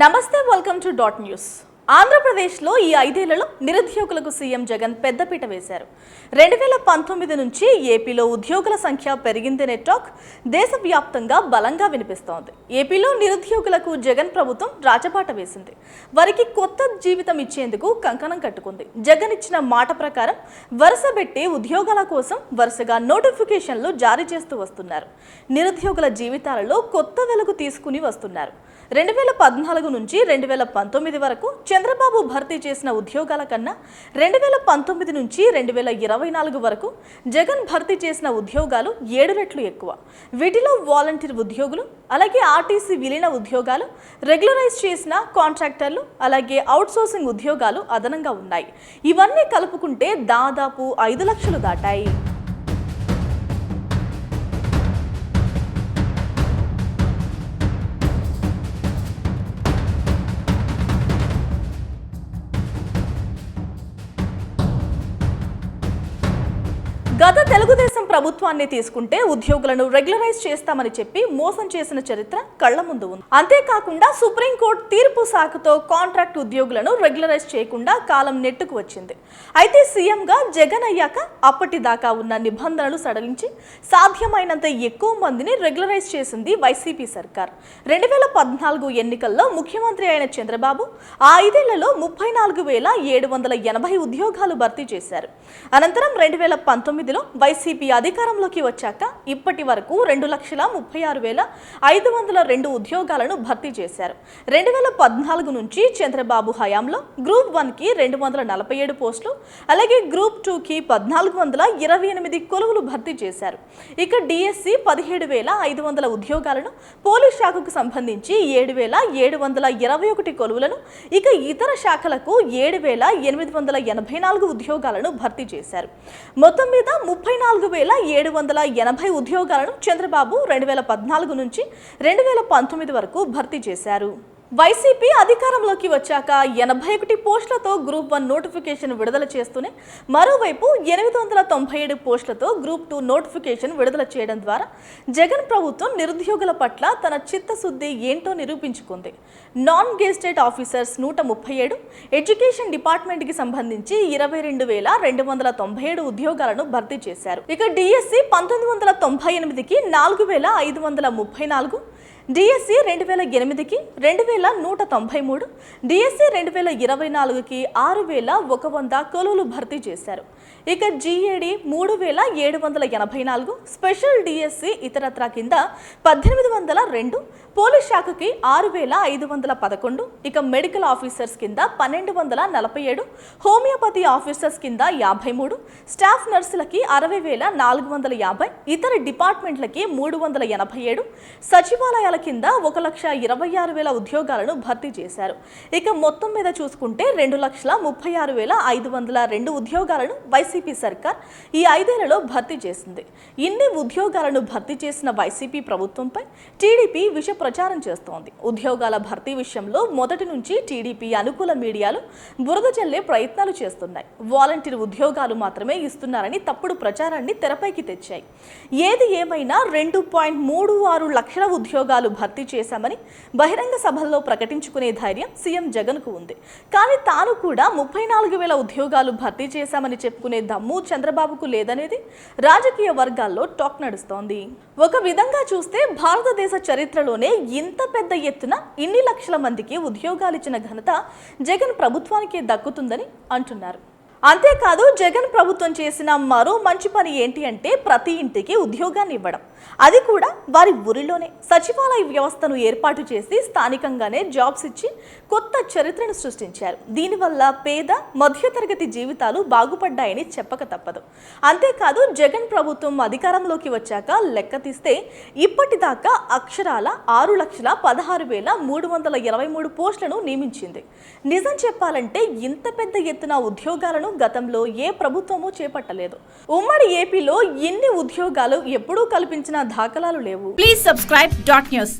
నమస్తే welcome to dot news ఆంధ్రప్రదేశ్లో ఈ ఐదేళ్ళలో నిరుద్యోగులకు సీఎం జగన్ పెద్దపీట వేశారు. రెండు వేల పంతొమ్మిది నుంచి ఏపీలో ఉద్యోగుల సంఖ్య పెరిగిందనే టాక్ దేశవ్యాప్తంగా బలంగా వినిపిస్తోంది. ఏపీలో నిరుద్యోగులకు జగన్ ప్రభుత్వం రాజబాట వేసింది. వారికి కొత్త జీవితం ఇచ్చేందుకు కంకణం కట్టుకుంది. జగన్ ఇచ్చిన మాట ప్రకారం వరుసబెట్టి ఉద్యోగాల కోసం వరుసగా నోటిఫికేషన్లు జారీ చేస్తూ వస్తున్నారు. నిరుద్యోగుల జీవితాలలో కొత్త వెలుగు తీసుకుని వస్తున్నారు. రెండు వేల పద్నాలుగు నుంచి రెండు వేల పంతొమ్మిది వరకు చంద్రబాబు భర్తీ చేసిన ఉద్యోగాల కన్నా రెండు వేల పంతొమ్మిది నుంచి రెండు వేల ఇరవై నాలుగు వరకు జగన్ భర్తీ చేసిన ఉద్యోగాలు ఏడు రెట్లు ఎక్కువ. వీటిలో వాలంటీర్ ఉద్యోగులు అలాగే ఆర్టీసీ విలీన ఉద్యోగాలు రెగ్యులరైజ్ చేసిన కాంట్రాక్టర్లు అలాగే అవుట్సోర్సింగ్ ఉద్యోగాలు అదనంగా ఉన్నాయి. ఇవన్నీ కలుపుకుంటే దాదాపు ఐదు లక్షలు దాటాయి. గత తెలుగుదేశం ప్రభుత్వాన్ని తీసుకుంటే ఉద్యోగులను రెగ్యులరైజ్ చేస్తామని చెప్పి మోసం చేసిన చరిత్ర కళ్ళ ముందు ఉంది. అంతేకాకుండా సుప్రీంకోర్టు తీర్పు సాకుతో కాంట్రాక్ట్ ఉద్యోగులను రెగ్యులరైజ్ చేయకుండా కాలం నెట్టుకు వచ్చింది. అయితే సీఎంగా జగన్ అయ్యాక అప్పటిదాకా ఉన్న నిబంధనలు సడలించి సాధ్యమైనంత ఎక్కువ మందిని రెగ్యులరైజ్ చేసింది వైసీపీ సర్కార్. రెండు వేల పద్నాలుగు ఎన్నికల్లో ముఖ్యమంత్రి అయిన చంద్రబాబు ఆ ఐదేళ్ళలో ముప్పై నాలుగు వేల ఏడు వందల ఎనభై ఉద్యోగాలు భర్తీ చేశారు. అనంతరం రెండు వేల పంతొమ్మిదిలో వైసీపీ అధికారంలోకి వచ్చాక ఇప్పటి వరకు రెండు లక్షల ముప్పై ఆరు వేల ఐదు వందల రెండు ఉద్యోగాలను భర్తీ చేశారు. రెండు వేల పద్నాలుగు నుంచి చంద్రబాబు హయాంలో గ్రూప్ వన్కి రెండు వందల నలభై ఏడు పోస్టులు అలాగే గ్రూప్ టూకి పద్నాలుగు వందల ఇరవై ఎనిమిది కొలువులు భర్తీ చేశారు. ఇక డిఎస్సి పదిహేడు వేల ఐదు వందల ఉద్యోగాలను పోలీస్ శాఖకు సంబంధించి ఏడు వేల ఏడు వందల ఇరవై ఒకటి కొలువులను ఇక ఇతర శాఖలకు ఏడు వేల ఎనిమిది వందల ఎనభై నాలుగు ఉద్యోగాలను భర్తీ చేశారు. మొత్తం మీద ముప్పై నాలుగు వేల ఏడు వందల ఎనభై ఉద్యోగాలను చంద్రబాబు రెండు వేల పద్నాలుగు నుంచి రెండు వేల పంతొమ్మిది వరకు భర్తీ చేశారు. వైసీపీ అధికారంలోకి వచ్చాక ఎనభై ఒకటి పోస్టులతో గ్రూప్ వన్ నోటిఫికేషన్ విడుదల చేస్తూనే మరోవైపు ఎనిమిది వందల తొంభై ఏడు పోస్టులతో గ్రూప్ టూ నోటిఫికేషన్ విడుదల చేయడం ద్వారా జగన్ ప్రభుత్వం నిరుద్యోగుల పట్ల తన చిత్తశుద్ధి ఏంటో నిరూపించుకుంది. నాన్ గెజిటెడ్ ఆఫీసర్స్ నూట ముప్పై ఏడు ఎడ్యుకేషన్ డిపార్ట్మెంట్కి సంబంధించి ఇరవై రెండు వేల రెండు వందల తొంభై ఏడు ఉద్యోగాలను భర్తీ చేశారు. ఇక డిఎస్సి పంతొమ్మిది వందల తొంభై ఎనిమిదికి నాలుగు వేల ఐదు వందల ముప్పై నాలుగు డిఎస్సి రెండు వేల ఎనిమిదికి రెండు వేల నూట తొంభై మూడు డిఎస్సి రెండు వేల ఇరవై నాలుగుకి ఆరు వేల ఒక వంద కొలువులు భర్తీ చేశారు. ఇక జిఏడి మూడు వేల ఏడు వందల ఎనభై నాలుగు స్పెషల్ డిఎస్సి ఇతరత్ర కింద పద్దెనిమిది వందల రెండు పోలీస్ శాఖకి ఆరు వేల ఐదు వందల పదకొండు ఇక మెడికల్ ఆఫీసర్స్ కింద పన్నెండు వందల నలభై ఏడు హోమియోపతి ఆఫీసర్స్ కింద యాభై మూడు స్టాఫ్ నర్సులకి అరవై వేల నాలుగు వందల యాభై ఇతర డిపార్ట్మెంట్లకి మూడు వందల ఎనభై ఏడు సచివాలయాల కింద ఒక లక్ష ఇరవై ఆరు వేల ఉద్యోగాలను భర్తీ చేశారు. ఇక మొత్తం మీద చూసుకుంటే రెండు లక్షల ముప్పై ఆరు వేల ఐదు వందల రెండు ఉద్యోగాలను వైసీపీ సర్కార్ ఈ ఐదేళ్ళలో భర్తీ చేసింది. ఇన్ని ఉద్యోగాలను భర్తీ చేసిన వైసీపీ ప్రభుత్వంపై టీడీపీ విష ప్రచారం చేస్తోంది. ఉద్యోగాల భర్తీ విషయంలో మొదటి నుంచి టీడీపీ అనుకూల మీడియాలు బురద జల్లే ప్రయత్నాలు చేస్తున్నాయి. వాలంటీర్ ఉద్యోగాలు మాత్రమే ఇస్తున్నారని తప్పుడు ప్రచారాన్ని తెరపైకి తెచ్చాయి. ఏది ఏమైనా రెండు పాయింట్ మూడు ఆరు లక్షల ఉద్యోగాలు భర్తీ చేశామని బహిరంగ సభల్లో ప్రకటించుకునే ధైర్యం సీఎం జగన్కు ఉంది. కానీ తాను కూడా ముప్పై నాలుగు వేల ఉద్యోగాలు భర్తీ చేశామని చెప్పుకునే దమ్ము చంద్రబాబుకు లేదనేది రాజకీయ వర్గాల్లో టాక్ నడుస్తోంది. ఒక విధంగా చూస్తే భారతదేశ చరిత్రలోనే ఇంత పెద్ద ఎత్తున ఇన్ని లక్షల మందికి ఉద్యోగాలు ఇచ్చిన ఘనత జగన్ ప్రభుత్వానికే దక్కుతుందని అంటున్నారు. అంతేకాదు జగన్ ప్రభుత్వం చేసిన మరో మంచి పని ఏంటి అంటే ప్రతి ఇంటికి ఉద్యోగాన్ని ఇవ్వడం. అది కూడా వారి ఊరిలోనే. సచివాలయ వ్యవస్థను ఏర్పాటు చేసి స్థానికంగానే జాబ్స్ ఇచ్చి కొత్త చరిత్రను సృష్టించారు. దీనివల్ల పేద మధ్యతరగతి జీవితాలు బాగుపడ్డాయని చెప్పక తప్పదు. అంతేకాదు జగన్ ప్రభుత్వం అధికారంలోకి వచ్చాక లెక్క తీస్తే ఇప్పటిదాకా అక్షరాల ఆరు లక్షల పదహారు వేల మూడు వందల ఇరవై మూడు పోస్టులను నియమించింది. నిజం చెప్పాలంటే ఇంత పెద్ద ఎత్తున ఉద్యోగాలను గతంలో ఏ ప్రభుత్వమూ చేపట్టలేదు. ఉమ్మడి ఏపీలో ఎన్ని ఉద్యోగాలు ఎప్పుడూ కల్పించిన దాఖలాలు లేవు ప్లీజ్ సబ్స్క్రైబ్ డాట్ న్యూస్